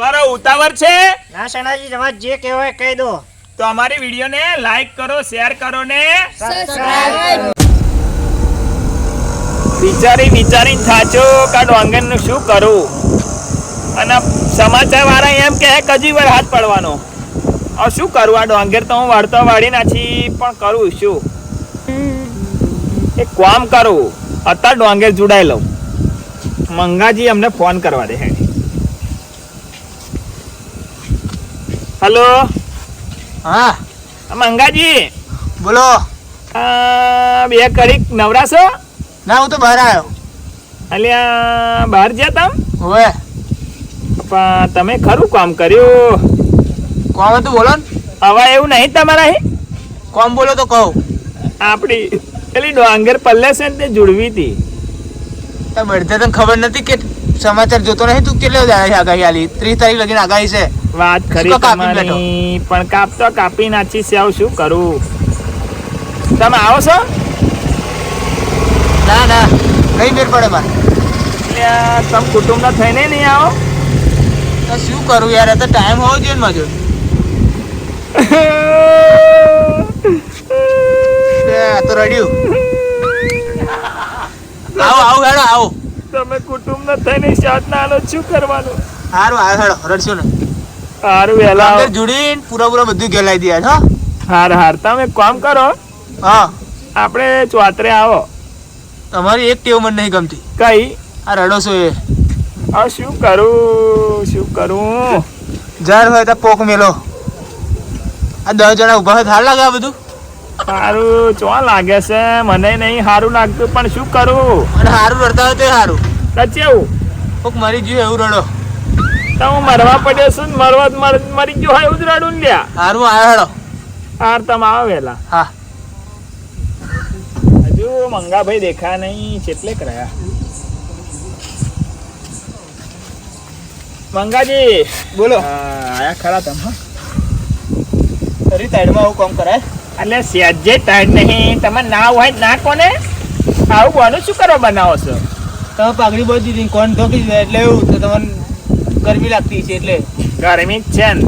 મારો ઉતાવળ છે? ના સણાજી તમારે જે કહેવાય કહી દો. તો અમારી વિડીયોને લાઈક કરો શેર કરો ને વિચારી વિચારીને થાચો કા ડોંગરનું શું કરું? અને સમાચાર વાળા એમ કે હજી વાર હાથ પડવાનો. હવે શું કરું? આ ડોંગર તો હું વાળતો વાળી નાખી પણ કરું શું? એક કામ કરું અત્યારે ડોંગર જોડાઈ લઉં. મંગાજી અમને ફોન કરવા દે હેડી. હલો? હા. મંગાજી? બોલો. બે કડીક નવરાશો ના હું તો બહાર આવ્યો. અલ્યા બહાર જ્યા તમ? હવે. પણ તમે ખરું કામ કર્યું? કોમ હતું બોલો ને. હવે એવું નહીં તમારા કોમ બોલો તો કહું. આપણી પેલી ડોંગર પલ્લે છે ને તે જુડવી હતી. તો બધે તને ખબર નથી કે સમાચાર જોતો નહીં તું કેટલો દાડા આગાહી આલી? ત્રીસ તારીખ લગીને આગાહી છે. વાત ખરી તમારી પણ કાપતો કાપી નાચી છે આવું શું કરું? તમે આવો છો? ના ના નહીં મેર પડે મારે? એટલે તમે કુટુંબના થઈને નહીં આવો? તો શું કરું યાર તો ટાઈમ હોવો જોઈએ ને માજો. તો રડ્યું. આવો આવો હેડો આવો. તમે કુટુંબના થઈને સાથ ના આલો શું કરવાનું? હારું આવો હેડો રડશું ને. સારું વહેલા અંદર આવો. જોડીને પૂરા પૂરા બધું ગેલાઈ દે હો. હાર હાર તમે કામ કરો. હા. આપણે ચોતરે આવો. તમારી એક ટેવ મને નહીં ગમતી. કઈ? આ રડો છો એ. આ શું કરું શું કરું? જાર હોય તો પોક મેલો. આ દસ જણા ઊભા હોય હાર લાગે આ બધું? સારું ચો લાગે છે? મને નહીં સારું લાગતું પણ શું કરું? અને સારું રડતા હોય તો સારું કચેવું કોક મરી ગયું એવું રડો. તો હું મરવા પડ્યો છું ને મરવા મરી ગયો હોય એવું જ રડું ને લ્યા. સારું આવ્યો હડો હાર તમે આવો વહેલા હા. હજુ મંગાભાઈ દેખા નહીં કેટલે રહ્યા. મંગાજી. બોલો. આયા ખરા તમે હો? તરી સાઈડમાં આવું કામ કરાય. એટલે સેજે ટાઈટ નહીં તમે ના હોય ના કોને? આવું બોનું શું કરવા બનાવો છો? તમે પાઘડી બહુ દીધી કોણ ઠોકી દીધું? એટલે એવું તો તમને ગરમી લાગતી છે એટલે. ગરમી જ છે ને.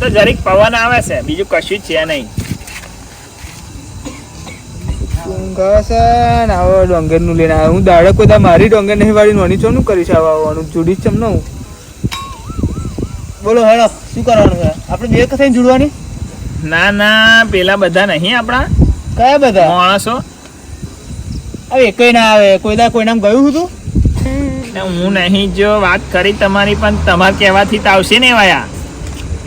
તો જરીક પવન આવે છે બીજું કશું છે નહીં. ઊંઘ આવે છે ને ડોંગરનું લઈને આવ્યો. હું દાડે કોઈ મારી ડોંગર નહીં વાળી નોની ચોનું કરીશ આવા આવવાનું. જોડી ચમ ન બોલો હેડો શું કરવાનું છે? આપણે બે કથાઈને જોડવાની? ના ના પેલા બધા નહીં આપણા. કયા બધા? માણસો. હવે એકય ના આવે કોઈ દા કોઈ નામ ગયું હતું? હું નહીં જો વાત કરી તમારી પણ તમારે કહેવાથી તો આવશે ને વાયા.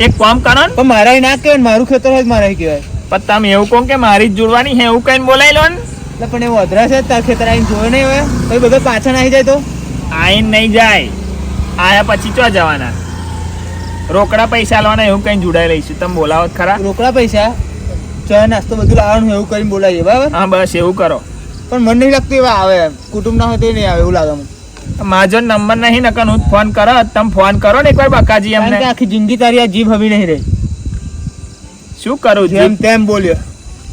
એક કામ કરો ને. પણ મારા ના કહેવાય મારું ખેતર હોય તો મારા કહેવાય. પણ તમે એવું કહો કે મારી જ જોડવાની છે એવું કહીને બોલાવી લો ને. એટલે પણ એવું અધરા છે તાર ખેતર આવીને જોયો નહીં હોય પછી બધો પાછળ આવી જાય તો? આવીને નહીં જાય. આયા પછી ચો જવાના? રોકડા પૈસા લેવાના એવું કઈ જોડાઈ લઈશું. તમે બોલાવો ખરા. રોકડા પૈસા? ચા નાસ્તો બધું લાવવાનું એવું કરીને બોલાવીએ બરાબર? હા બસ એવું કરો. પણ મને નહીં લાગતું એવા આવે કુટુંબ ના હોય તો નહીં આવે એવું લાગે મને. નંબર નહીં નકર હું ફોન કરો. તમે ફોન કરો ને એકવાર બકાજી એમને આખી જિંદગી તારી આ જીભ હવી નહીં રહી. શું કરું જેમ તેમ બોલ્યો.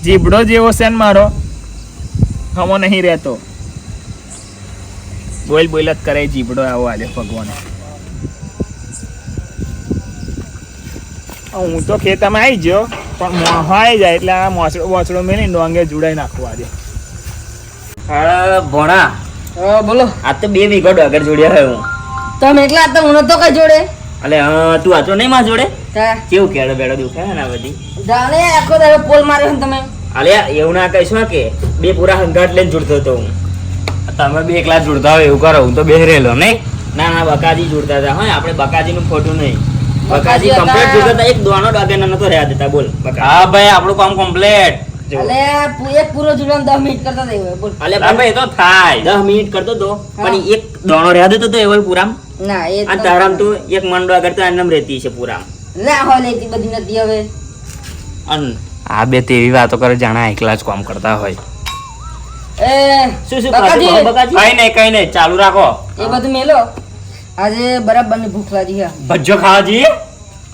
જીબડો જેવો છે ને મારો. હમો નહીં રહેતો. બોલ બોલ જ કરે જીભડો આવો આજે ભગવાન. હું તો ખેતરમાં આવી ગયો પણ મોહો જાય એટલે આ મોસડો બોસડો મેલી ડોંગે જોડાઈ નાખવા દે. ભણા બોલો. આ તો બે વીઘો ડોગર જોડ્યા હોય હું. તમે એકલા તો હું નતો કઈ જોડે? અલે હા તું આતો નહીં માં જોડે? કેવું કેળો બેડો દુખાય ને આ બધી? જાણે આખો દાડો પોલ માર્યો ને તમે. અલે એવું ના કહીશું કે બે પૂરા હંગાટ લઈને જોડતો હતો હું. તમે બે એકલા જોડતા હોય એવું કરો હું તો બે રહેલો નહીં? ના ના બકાજી જોડતા હતા. હા આપણે બકાજીનું ખોટું નહીં. બકાજી કમ્પ્લીટ થઈ હતા એક દોનો ડોગર નતો રહ્યા દેતા બોલ હા ભાઈ આપણું કામ કમ્પ્લીટ અલે એક પૂરો જુડવાન દસ મિનિટ કરતા દે બોલ. અલે ભાઈ તો થાય. 10 મિનિટ કરતો તો પણ એક દોણો રહ્યા દેતો તો એવો પૂરામ? ના એ આ તારામ તો એક મંડો આગળ તો એમ રહેતી છે પૂરામ. ના હોય લેતી બધી નથી હવે. અન. આ બે તેવી વાતો કરે જાણા એકલા જ કામ કરતા હોય. એ શું શું બકાજી, બકાજી? કઈ નહીં કઈ નહીં ચાલુ રાખો. એ બધું મેલો? આજે બરાબરની ભૂખ લાગી છે. ભજ્જો ખાવા જઈએ?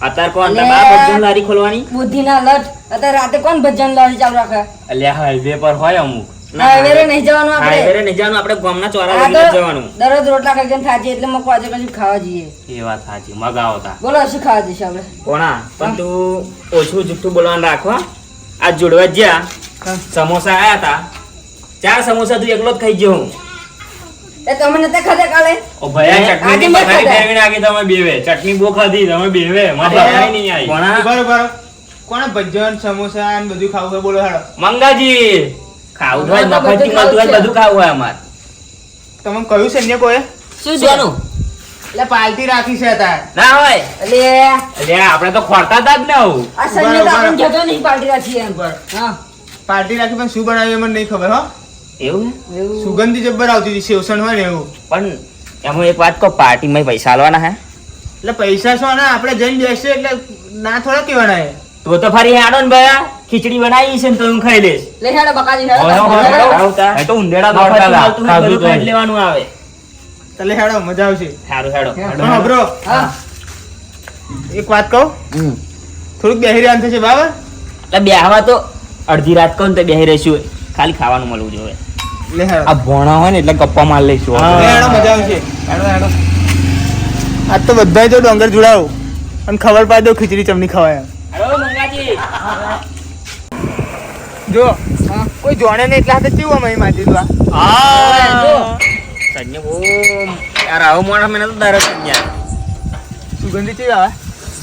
અત્યારે કોણ તમારા ભજન લારી ખોલવાની? બુદ્ધિ ના લટ અત્યારે રાતે કોણ ભજન લારી ચાલુ રાખે? અલ્યા હાઈવે પર હોય અમુક. હાઈવે નહીં જવાનું આપણે. હાઈવે નહીં જવાનું આપણે ગામના ચોરા લઈને જવાનું. દરરોજ રોટલા ખાઈને થાચી એટલે મકો આજે ખાવા જઈએ. એ વાત સાચી મગાવો તા બોલો શું ખાવા જઈશું આપણે? કોણા પણ તું ઓછું જુઠ્ઠું બોલવાનું રાખો આ જોડવા જ્યાં સમોસા આયા હતા. ચાર સમોસા તું એકલો જ ખાઈ ગયો. હું એ તમને નતા ખાધા કાલે. ઓ ભયા ચટણી પથારી. ફેરવીને તમે બેવે ચટણી બહુ ખાધી તમે બેવે મારે પથારી નહીં આવી. કોણા. કોણે ભજન સમોસા ને બધું ખાવું હોય? બોલો હાડો મંગાજી. ખાવું તો હોય મફતથી બધું મળતું હોય ખાવું બધું ખાવું હોય અમારે. તમે કયું છે ને કોઈ શું શેનું? એટલે પાલટી રાખી છે તાર ના હોય. એટલે એટલે આપણે તો ખોરતા હતા જ ને આવું. આ સંજય તો આપણને નહીં પાર્ટી રાખી એમ હા. પાર્ટી રાખી પણ શું બનાવ્યું મને નહીં ખબર હો. એવું? સુગંધી જબ્બર આવતી હતી સેવસણ હોય ને એવું. પણ એમાં એક વાત કહો પાર્ટીમાં પૈસા આલવાના હે? એટલે પૈસા શું ને આપણે જઈને બેસીએ એટલે ના થોડા કહેવાના હે તો તો ફરી હેડો ને ભયા ખીચડી બનાવી છે ને તો હું ખાઈ લઈશ. લે હેડો બકાજી હેડો તો મફતથી દોડતા હતા. ખાધું લેવાનું આવે. એટલે હેડો મજા આવશે. સારું હેડો. પણ હબરો હા. એક વાત કહું? થોડુંક બેહી રહ્યા થશે બાબા એટલે બેહવા તો અડધી રાત કહું ને તો બેહી રહીશું. ખાલી ખાવાનું મળવું જોઈએ. હેડો આ ભોણા હોય ને એટલે ગપ્પા માર લઈશું મજા આવશે. હેડો, હેડો. તો બધા જો ડોંગર જોડાવો. અને ખબર પાડી દો ખીચડી ચમની ખવાય જો કોઈ જોણે ને એટલા હાથે કેવું અમે માજી દો સંજય યાર આવો મોણા મને તો દર સંજ્ઞા સુગંધી કેવી આવે?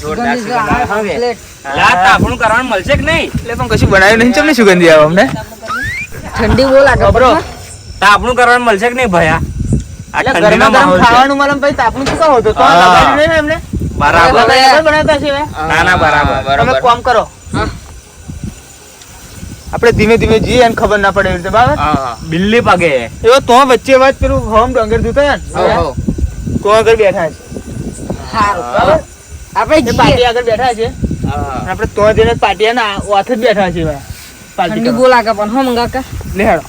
જોરદાર સુગંધ આવે. લા તાપણું કરવાનું મળશે કે નહીં? એટલે પણ કશું બનાવ્યું નહીં? ચમની સુગંધી આવે અમને? ઠંડી બહુ લાગે ખબરો તાપણું કરવાનું મળશે કે નહીં ભયા. ખાવાનું મળે ને તાપણું શું કામ તો હા. લગાડ્યું નહીં ને એમને. બરાબર. બરાબર બનાવતા છે ના ના બરાબર. તમે કામ કરો. આપણે ધીમે ધીમે જઈએ અને ખબર ના પડે બરાબર? બિલ્લી પગે. એવો તો વચ્ચે વાત પેલું હોમ ડંગર જોતો ને? હો તો આગળ બેઠા છે. સારું. બરાબર. આપણે પાર્ટી પાટી આગળ બેઠા છે. આપડે આપણે તો જઈને પાટિયાના ઓથ જ બેઠા છે ભાઈ. પાર્ટી બોલા કે પણ હો મંગા કા હેડો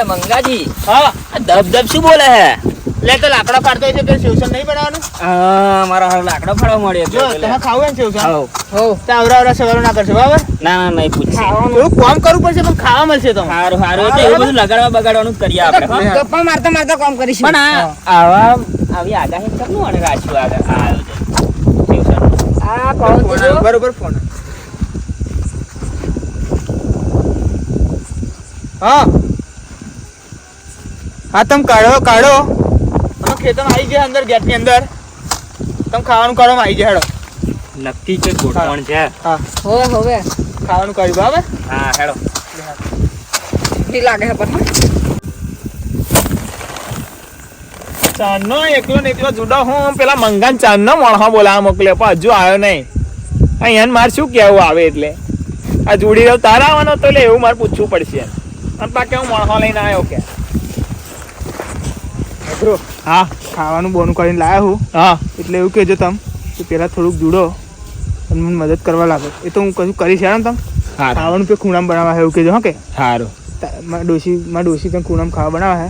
એટલે મંગાજી. હા. ધબ દબ શું બોલે હે? લે તો લાકડો કાઢતો હોય છે પેલું સેવસન નહીં બનાવવાનું? હા મારા હાલ લાકડો ફાડવા મળ્યો જો તમે ખાવું એમ ને સેવસન હાઉ. હો તો આવરા આવરા સવારો ના કરશો બરાબર? ના ના નહીં પૂછશે થોડું કામ કરવું પડશે પણ ખાવા મળશે તો. સારું સારું એટલે એવું બધું લગાડવા બગાડવાનું જ કરીએ આપણે. હો. ગપ્પા મારતા મારતા કામ કરીશું. પણ આ આવા આવી આગાહી કરનું અને રાજુ આગળ આ આયોજન. આ કોણ તો બરોબર ફોન હા. હા તમે કાઢો કાઢો. અમે ખેતર આવી ગયા અંદર ગેટની અંદર. તમે ખાવાનું કાઢો આવી ગયા હેડો. નક્કી છે ગોઠવણ છે. હા હવે હવે. ખાવાનું કાઢ્યું બરાબર? હા હેડો. ઠંડી લાગે છે પણ ચાંદનો એકલો ને એકલો જુદા હું. પેલા મંગાન ચાંદનો મણહો બોલાવા મોકલ્યો પણ હજુ આવ્યો નહીં. અહીંયા મારે શું કહેવું આવે એટલે? આ જોડી રહ્યો તારા આવવાનો તો એટલે એવું મારે પૂછવું પડશે. અને પાકે હું મણહો લઈને આવ્યો કે. બ્રો હા. ખાવાનું બોનું કરીને લાવ્યા હું. હા. એટલે એવું કહેજો તમે કે પહેલાં થોડુંક જુડો અને મને મદદ કરવા લાગો. એ તો હું કશું કરીશ યાર તમે? હા. ખાવાનું પે ખૂણામાં બનાવવા એવું કહેજો હા કે? સારું તા- મારા ડોશી મારા ડોશી તમે ખૂણામાં ખાવા બનાવવા હે?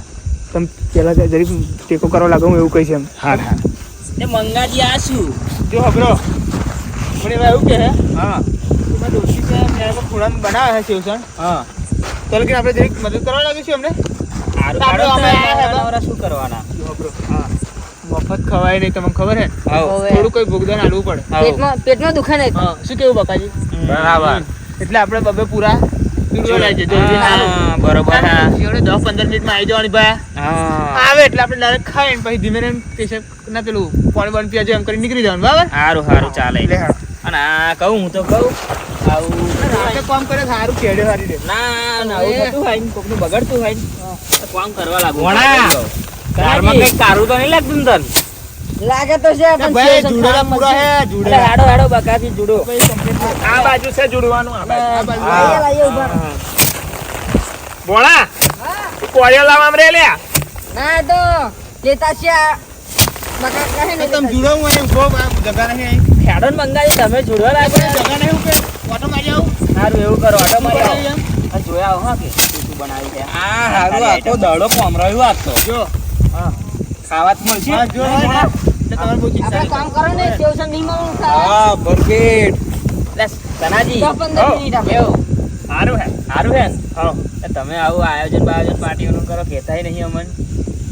તમે પહેલાં જરીક ટેકો કરવા લાગો હું એવું કહીશ એમ. હા હા. એ મંગાજી આ શું? જો હબરો મને એવા એવું કે હે? મારા ડોશી કે મેં ખૂણામાં બનાવે હે સેવસણ હા. ચાલો કે આપણે જરીક મદદ કરવા લાગીશું અમને શું કરવાના? જો હબરો હા. મફત ખવાય નહીં તમને ખબર હે? થોડું કોઈ ભોગદાન આલવું પડે. પેટમાં પેટમાં દુખે નહીં. શું કેવું બકાજી બરાબર. એટલે આપણે બબે પૂરા બરોબર દસ પંદર મિનિટમાં આવી જવાની ભાઈ આવે એટલે આપણે ડાયરેક્ટ ખાઈને પછી ધીમે ધીમે પેશાબ ના પેલું પાણી પાણી પીવા એમ કરી નીકળી જવાનું બરાબર? સારું સારું ચાલે. લે અને આ કહું હું તો કહું આવું રાતે કામ કરે સારું કેડે હારી દે ના ના આવું થતું હોય ને કોકનું બગડતું હોય ને કામ કરવા લાગુ. ભોણા. કારમાં કઈ કારું તો નહીં લાગતું લાગે તો છે પણ ભાઈ જુડેલા પૂરા હે એટલે હાડો હાડો બકાથી જુડો. આ બાજુ છે જોડવાનું આ બાજુ. આ બાજુ. લાઈએ, લાઈએ, ઊભા. રહો. ભોળા તું કોળિયો લાવવા રે લ્યા ના તો લેતા છે બકા કહે ને તમે જુડો હું અહીં ઊભો જગા નહીં અહીં. ખેડો મંગાવી તમે જોડવા લાગ્યો જગા નહીં કે ઓટો મારી આવું સારું એવું કરો ઓટો મારી આવો. આ જોયા આવો હા કે શું શું બનાવ્યું છે. આ હારું આખો દડો કોમરાયું આખો જો. ખાવા જ મળશે? હા જો તમારે બહુ ચિંતા આપણે નહીં. કામ કરો ને સેવસન નહીં મળવું હા ભરપેટ એટલે સનાજી. દસ મિનિટ આપણે. સારું હે સારું હે. ને? તમે આવું આયોજન બાયોજન પાર્ટીઓનું કરો કહેતાય નહીં અમને.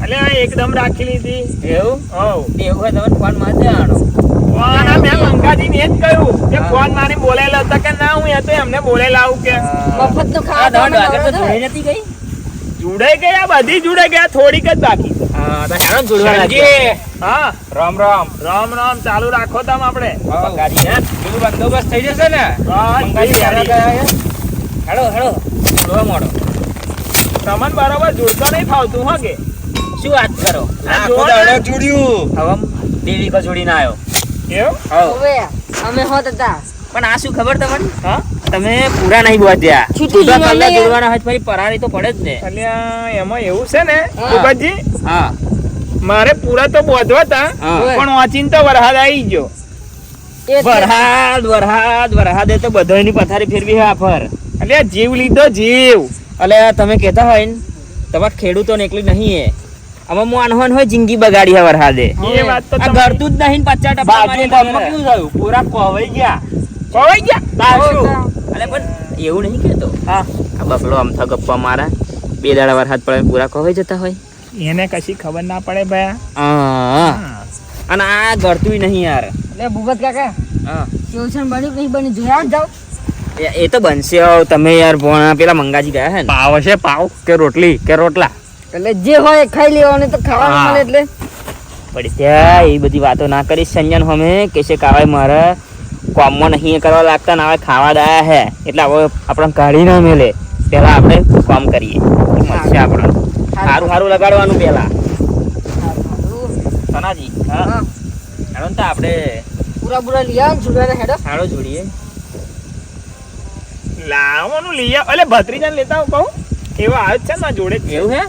અલ્યા એકદમ રાખી લીધી. એવું? હો એવું હોય તમે ફોનમાં દેવાનો આ મેં મંગાજીને એ જ કહ્યું કે ફોન મારે બોલેલા હતા કે ના હું એ તો એમને બોલેલા આવું કે. મફતનું આ ખાવા દોઢ દેવાનું વાગે તો નવરો જોડે નથી ગઈ? જોડાઈ ગયા બધી જોડાઈ ગયા થોડીક જ બાકી છે. હા ને રામ રામ. રામ રામ ચાલુ રાખો તમ આપણે. બંદોબસ્ત થઈ જશે ને? મંગાજી હેડો હેડો જોડવા મોડો તમને બરોબર જોડતો નહીં ફાવતું હો કે? શું વાત કરો? આ જોડે. જોડ્યું. હવે દેવી કો જોડીને આવ્યો એવું હવે અમે હોત હતા પણ આ શું ખબર તમને? હા? તમે પૂરા નહીં બોધ્યા છૂટી. જોડવાના તો ફરી પરારી તો પડે જ ને. અલ્યા એમાં એવું છે ને હા. હા. મારે પૂરા તો બોધવા હતા પણ વાંચીને તો વરસાદ આવી ગયો. એ વરહાદ વરહાદ વરહાદે તો બધાની પથારી ફેરવી હે આફર. અલ્યા જીવ લીધો જીવ. અલે તમે કહેતા હોય ને તમારા ખેડૂતોને એકલી નહીં હે આમાં મોનહોન હોય જિંદગી બગાડી હવર હાલે. એ વાત તો. ઘરતું જ નહીં પચાસ ટકા બાજુ ગામમાં કેવું થયું? પૂરા કોવાઈ ગયા. કોવાઈ ગયા? બાજુ. અલે પણ એવું નહીં કેતો હા. આ બફલો આમથા ગપ્પા મારા. બે દાડા વરસાદ પડે પૂરા કોવાઈ જતા હોય. એને કશી ખબર ના પડે ભયા. હા. અને આ ગળતું નહીં યાર. લે ભૂગત કાકા હા. ટ્યુશન બન્યું નહીં બન્યું જોયા જાવ એ- એ તો બનશે તમે યાર ભોણા પેલા મંગાજી ગયા હે ને. પાવ હશે પાવ કે રોટલી કે રોટલા? એટલે જે હોય ખાઈ લેવાનું તો ખાવાનું મળે એટલે. પણ ત્યાં એ બધી વાતો ના કરી સંજન હમે કે છે કાવે મારે કોમમાં નહીં કરવા લાગતા ને હવે ખાવા દાયા હે. એટલે હવે આપણે કાઢી ના મેલે. પેલા આપણે કામ કરીએ. મળશે આપણે સારું સારું લગાડવાનું પહેલા. સનાજી હા. હેડો ને આપણે પૂરા પૂરા લઈ આવો ને છૂટવાના હેડો. સારો જોડીએ. લાવવાનું લઈ આવ. એટલે ભત્રીજાને લેતા આવું કહું. એવો આવે છે ને જોડે એવું હે?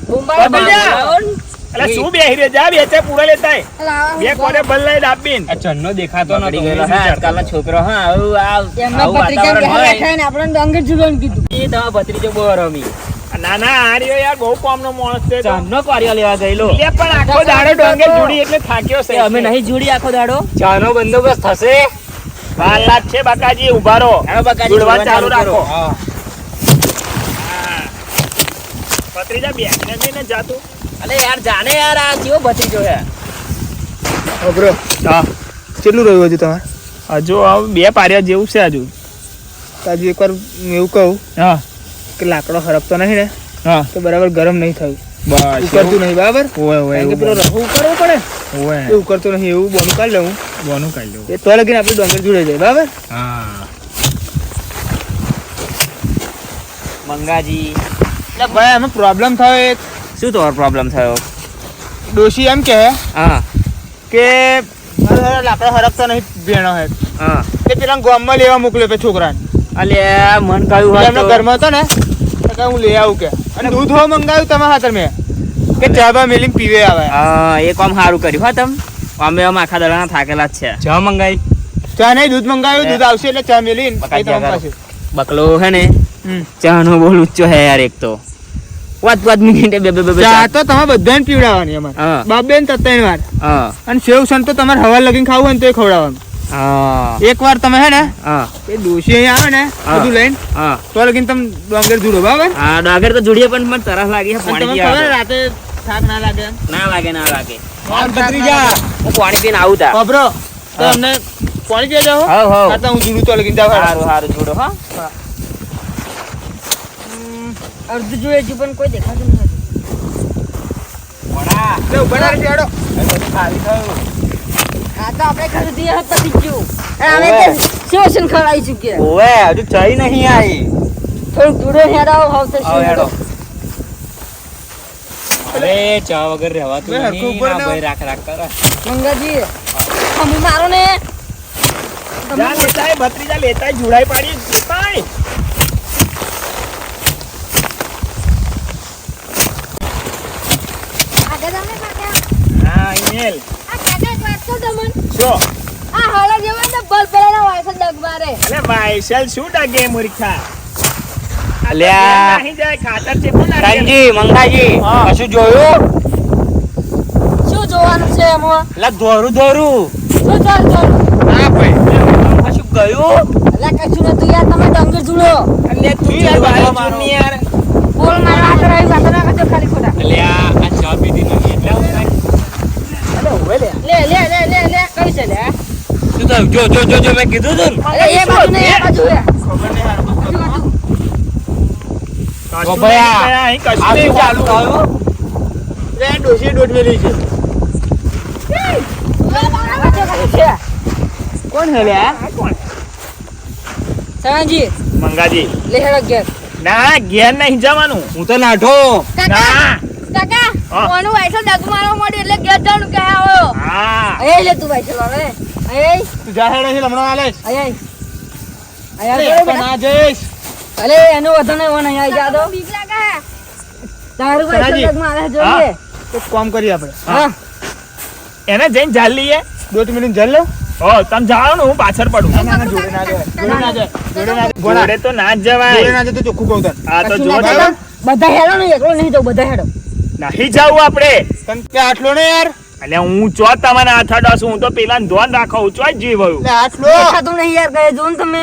એટલે શું બેહી રહ્યો જા બે ચાર પૂરા લેતા. બે કોને બલ લઈ દાબીન. આ ચન્નો દેખાતો ન આજકાલનો છોકરો હા આવું આવ એમનો પત્રિકા બેઠા ને આપણને ડોંગર ઝૂલવાનું કીધું. એ તમારા ભત્રીજો બોરમી ના ના આર્યો યાર બહુ કોમનો માણસ છે તો. ચાંદનો પારિયો લેવા ગયેલો. એ પણ આખો દાડો ડોંગે જોડી એટલે થાક્યો છે. અમે નહીં જોડી આખો દાડો. ચાનો બંદોબસ્ત થશે. બાર લાખ છે બાકાજી ઊભા રહો બકાજી જોડવા ચાલુ રાખો. હા. ભત્રીજા બેસીને જઈને જાતું. અલે યાર જાને યાર આ કેવો ભત્રીજો હે અબરો હા કેટલું રહ્યું હજુ તમારે? હજુ હવે બે પાર્યા જેવું છે હજુ. તાજુ એકવાર હું એવું કહું હા. કે લાકડો હરપતો નહીં ને હા. તો બરાબર ગરમ નહીં થયું. બસ ઉકળતું નહીં બરાબર? ઓય ઓય કારણ કે પેલો રફો ઉકળવો પડે. ઓય. એ ઉકળતો નહીં એવું બોનું કાઢી લઉં બોનું કાઢી લઉં એ તો લગીને આપણે ડોંગર જોડે જાય બરાબર? હા. મંગાજી. એટલે ભાઈ આમાં પ્રોબ્લેમ થયો એક. શું તમારો પ્રોબ્લેમ થયો? ડોશી એમ કહે હા. કે લાકડા હારો લાકડો હરપતો નહીં ભેણો હે. હા. કે પેલા ગામમાં લેવા મોકલ્યો પે છોકરાને. અલે મન કહ્યું હોત એમનો ઘરમાં હતો ને તો કે હું લઈ આવું કે. અને દૂધ હો મંગાવ્યું તમે હાથર મેં કે ચા બા મેલીને પીવે આવે. હા એ કામ સારું કર્યું હા તમે. અમે આમ આખા દડાના થાકેલા જ છે. ચા મંગાવી? ચા નહીં દૂધ મંગાવ્યું દૂધ આવશે એટલે ચા. પાસે બકલો હે ને ચા ચાનો બોલ ઊંચો હે યાર એક તો. વાત વાત મિનિટે બે બે બે બે ચા તો તમે બધાને પીવડાવવાની અમારે. હા. બાપ ત્રણ વાર. અને સેવ સન તો તમારે હવા લગીને ખાવું હોય ને તોય ખવડાવવાનું. એક વાર તમે હે ને એ દોશી અહીંયા આવે ને. બધું લઈને તો લગીને તમે ડોંગર જુડો બરાબર? હા ડાગર તો જોડીએ પણ મને તરસ લાગી છે પાણી ખબર રાતે થાક ના લાગે ના લાગે ના લાગે. ભત્રીજા હું પાણી પીને આવું તા. ખબરો તો. અમને પાણી પીવા જાઓ હા. હા તો હું જુડું તો લગીને જાવ સારું સારું જોડો હા. અડધું જોઈએ છે પણ કોઈ દેખાતું નથી. લે ઊભા રહો હેડો. તો આપણે ખરીદી હે ગયું. અમે તો ખવડાવી ચૂક્યા. ઓવે હજુ ચઈ નહીં આવી થોડુંક દૂરો હેડાવો હાવ તો હેડો. અરે ચા વગર રહેવાતું નહીં. ના ના. ભાઈ રાખ રાખ કરે. મંગાજી અમે મારો ને જા લેતા ભત્રીજા લેતા જોડાઈ પાડી લેતા આય. આગળ તમે કાકા હા ઈમેલ આ કાકા વાત કહું શું? આ હાલા જેવા ને બલ પેલા વાયસા અલે વાયસલ શું ડગે મૂર્ખા? અલ્યા. બેન જાય ખાતર છે પણ નારિયેળ. મંગાજી કશું જોયું? શું જોવાનું છે એમાં? એટલે દોરું દોરું શું ચાલ ચાલ ના ભાઈ કશું ગયું? લે કશું નતું યાર તમે ડોંગર જુડો. અલ્યા તું યાર બાયો ચૂની યાર. બોલ મારા હાથ રહી વાતો ના કરજો ખાલી ખોટા. અલ્યા આ ચા પીધી એટલે લે લે લે લે લે કઈ છે લે શું થયું? જો જો જો જો મેં કીધું તું ને. અરે એ બાજુ ને એ બાજુ લે ખબર નહીં હારું. ભયા. અહીં કશું નહીં ચાલુ થયું? છે કોણ હે લે આ? સવાજી મંગાજી લે હેડો ઘેર ના ઘેર નહીં જવાનું હું તો નાઠો કાકા ના કાકા. કોનું વાયસલ દાદુ મારવા માંડ્યું એટલે ઘેર જવાનું કે આવો હા. એ લે તું વાયસલ હવે. એ તું જાહેર છે હમણાં આલે અય અય. અરે પણ આ જઈશ. અલે એનો વધો નહીં વન અહીંયા જા દો તારું વાયસલ સનાજી. દાદુ મારે જોઈએ તો કામ કરીએ આપણે. હા. એને જઈને જાળ લઈએ. દોઢ મિનિટ જાળ લો. ઓ તમે જાઓ ને હું પાછળ પડું. ના ના જોડે ના જાય. જોડે ના જાય. જોડે ના જાય. જોડે તો ના જવાય. જોડે ના જાય તો ચોખ્ખું કહું તને. આ તો જો બધા હેડો ને એકલો નહીં જાઉં બધા હેડો નહીં જવું આપણે. તને કે આટલો ને યાર. એટલે હું ચો તમને આથા છું હું તો પેલા ધોન રાખો ચો જીવ આટલો. ખાતું નહીં યાર ગયે જોન તમે?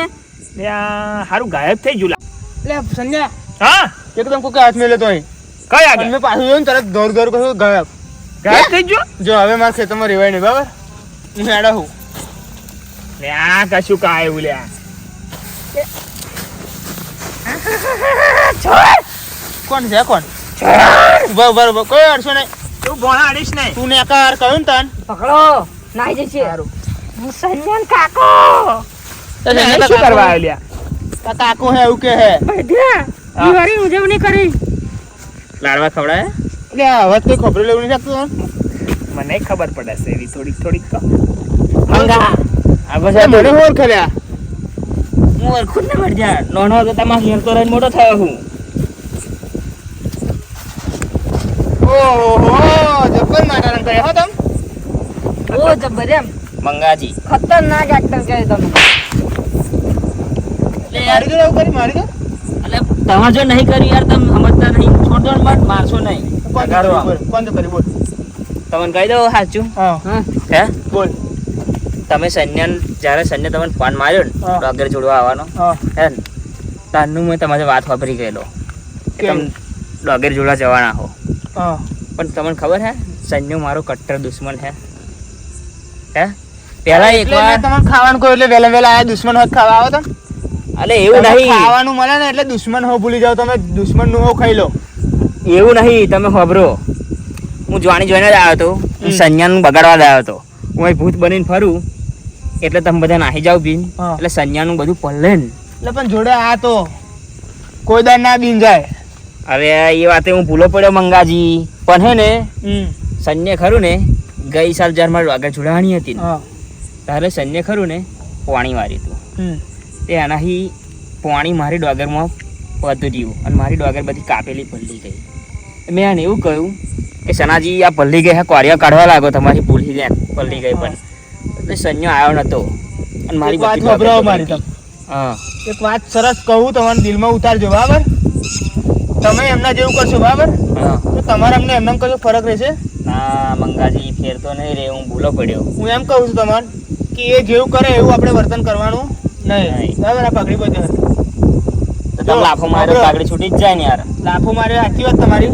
હારું ગાયબ થઈ ગયું લા. સંજય હા? એકદમ કોકે હાથ મેલે તો અહીં? કઈ આગળ મેં પાછું જોયું તરત દોર દોર કર્યું ગાયબ. ગાયબ થઈ ગયું? જો હવે મારા ખેતરમાં રેવાય નહીં બરાબર? હું હેડા હું. લે આ કશું કાયું લે કોણ છે કોણ? ઊભા ઊભા ઊભા કોઈ અડશો નહીં. તું ભોણા અડીશ નહીં. તું ને કાર કહ્યું ને તન. પકડો. નાઈ જશે. હું સંજ્ઞાન કાકો. શું કરવા આવ્યા તા કાકો હે એવું કે હે. દિવાળી ઉજવણી કરી. લાડવા ખવડાય એટલે હવે કોઈ ખબર લેવું નહીં શકતું મને ખબર પડે છે એવી થોડીક થોડીક તો. મંગા આ તને મને હોર ખર્યા હું ઓળખું ને મર જા નાનો હતો તમારા ઘેર તો રહીને મોટો થયો હું. ઓહો જબ્બર માટારણ કર્યા હો તમ? ઓ જબ્બર એમ. મંગાજી. ખતરનાક એક્ટર કહે તમે. એટલે યાર મારી કરી એટલે તમારે જો નહીં કર્યું યાર તમે સમજતા નહીં. છોડ મત મારશો નહીં. કોણ કરી બોલ કોણ તો કરી બોલ. તમને કહી દઉં સાચું? હા. બોલ. તમે સૈન્ય જ્યારે સૈન્ય તમને ફોન માર્યો ને. ડોગર જોડવા આવવાનો. હે. ને? તારનું મેં તમારી વાત વાપરી ગયેલો. કેમ? તમે ડોગર જોડવા જવાના હો. હા. પણ તમને ખબર હે? સંજુ મારો કટ્ટર દુશ્મન હે. હે? પહેલા એક વાર તમને ખાવાનું કહ્યું એટલે વેલા વેલા આયા દુશ્મન હોત ખાવા આવો તમે. અલે એવું નહીં. ખાવાનું મળે ને એટલે દુશ્મન હો ભૂલી જાવ તમે દુશ્મનનું હો ખાઈ લો. એવું નહીં તમે ખબરો હું જોવાની જોઈને જ આવ્યો હતો. હું. સંજ્ઞાનું બગાડવા જ આવ્યો હતો. હું અહીં ભૂત બનીને ફરું એટલે તમે બધા નાહી જાવ બીન. એટલે સંજ્ઞાનું બધું પલ્લે એટલે પણ જોડે આ તો કોઈ દાર ના બીન જાય. અરે એ વાતે હું ભૂલો પડ્યો મંગાજી. પણ હે ને હમ. ખરું ને ગઈ સાલ જ્યારે મારી આગળ જોડાણી હતી ત્યારે સંજય ખરું ને પાણી મારી હતું તે એનાથી પાણી મારી ડોગરમાં પધર્યું અને મારી ડોગર બધી કાપેલી પલ્લી ગઈ. મેં આને એવું કહ્યું કે સનાજી આ પલ્લી ગઈ હે કોરિયા કાઢવા લાગો તમારી ભૂલી ગયા પલ્લી ગઈ પણ. એટલે સંજ્ઞો આવ્યો નતો અને મારી વાત. હા. એક વાત સરસ કહું તમારા દિલમાં ઉતારજો બરાબર? તમે એમના જેવું કરશો બરાબર? તો તમારે અમને એમને કશો ફરક રહેશે? ના મંગાજી ફેર તો નહીં રે હું ભૂલો પડ્યો. હું એમ કહું છું તમારે કે એ જેવું કરે એવું આપણે વર્તન કરવાનું નહીં. બરાબર? આ પગડી બધું. તો લાફો મારે. પાઘડી છૂટી જ જાય ને યાર. લાફો મારે આખી વાત તમારી.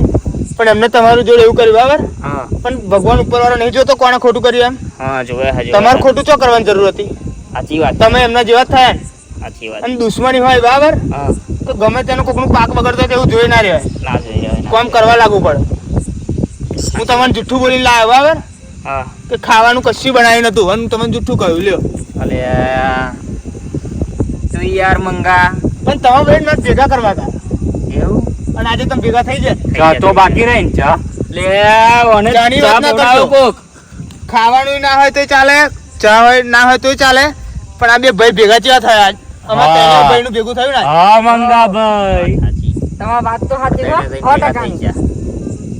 પણ એમને તમારું જોડે એવું કર્યું બરાબર? હા. પણ ભગવાન ઉપર વાળો નહીં જોતો કોણે ખોટું કર્યું એમ? હા જોવે હજુ તમારે ખોટું ચો કરવાની જરૂર હતી? સાચી વાત. તમે એમના જેવા થયા. સાચી વાત. અને દુશ્મની હોય બરાબર? હા. તો ગમે તેનું કોકનું પાક બગડતો તેવું જોઈ ના રહેવાય. ના જોઈ કોમ કરવા લાગવું પડે. હું તમને જુઠ્ઠું બોલી લાવ્યો બરાબર? હા. કે ખાવાનું કશું બનાવ્યું નતું? અને હું તમને જુઠ્ઠું કહ્યું લ્યો. અલે તું યાર મંગા. પણ તમે બે મેં ભેગા કરવા હતા. એવું? અને આજે તમે ભેગા થઈ જાય તો બાકી રહી ને ચા. લે ઓને ચાની વાત ના કરતો કોક. ખાવાનું ના હોય તોય ચાલે ચા હોય ના હોય તોય ચાલે. પણ આ બે ભાઈ ભેગા ચેવા થયા આજ. અમારા ભેગું થયું ને હા તમારી વાત તો સાચી હો.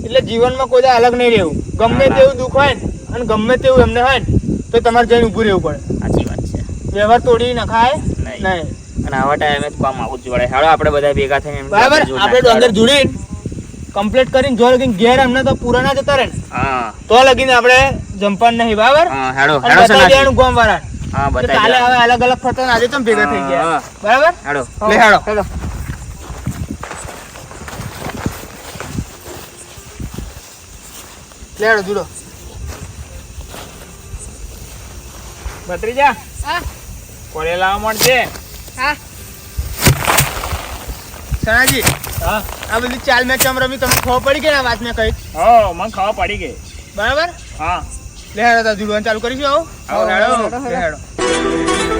એટલે જીવનમાં કોઈ અલગ નહીં રહેવું. ગમે. તેવું દુઃખ હોય ને અને ગમે તેવું એમને હોય ને તો તમારે જઈને ઊભું રહેવું પડે. સાચી વાત છે. વ્યવહાર તોડી નખાય નહીં. નહીં. અને આવા ટાઈમે તો કામ આવું જ જોડે. હાલો આપણે બધા ભેગા થઈને એમ બરાબર? જોડ આપણે. ડોંગર જોડીને કમ્પ્લીટ કરીને જો લગીને ઘેર અમને તો પૂરા ના જતા રહે. તો લગીને આપણે જંપાન નહીં બરાબર? હેડો હેડો ગામ વાળા હા બતાવી કાલે હવે અલગ અલગ ફરતા ને આજે તમે ભેગા થઈ ગયા. હા. બરાબર? હાલો લે હેડો. હેડો. લે હેડો જુડો. ભત્રીજા? હા. કોલે લાવવા મળશે હા. સણાજી હા. આ બધી ચાલ મેચ ચમ રમી? તમને ખબર પડી ગઈ ના વાત મેં કઈ? હો મને ખબર પડી ગઈ. બરાબર? હા. લે હેડો તો ચાલુ કરીશું આવો? આવો, હેડો. હેડો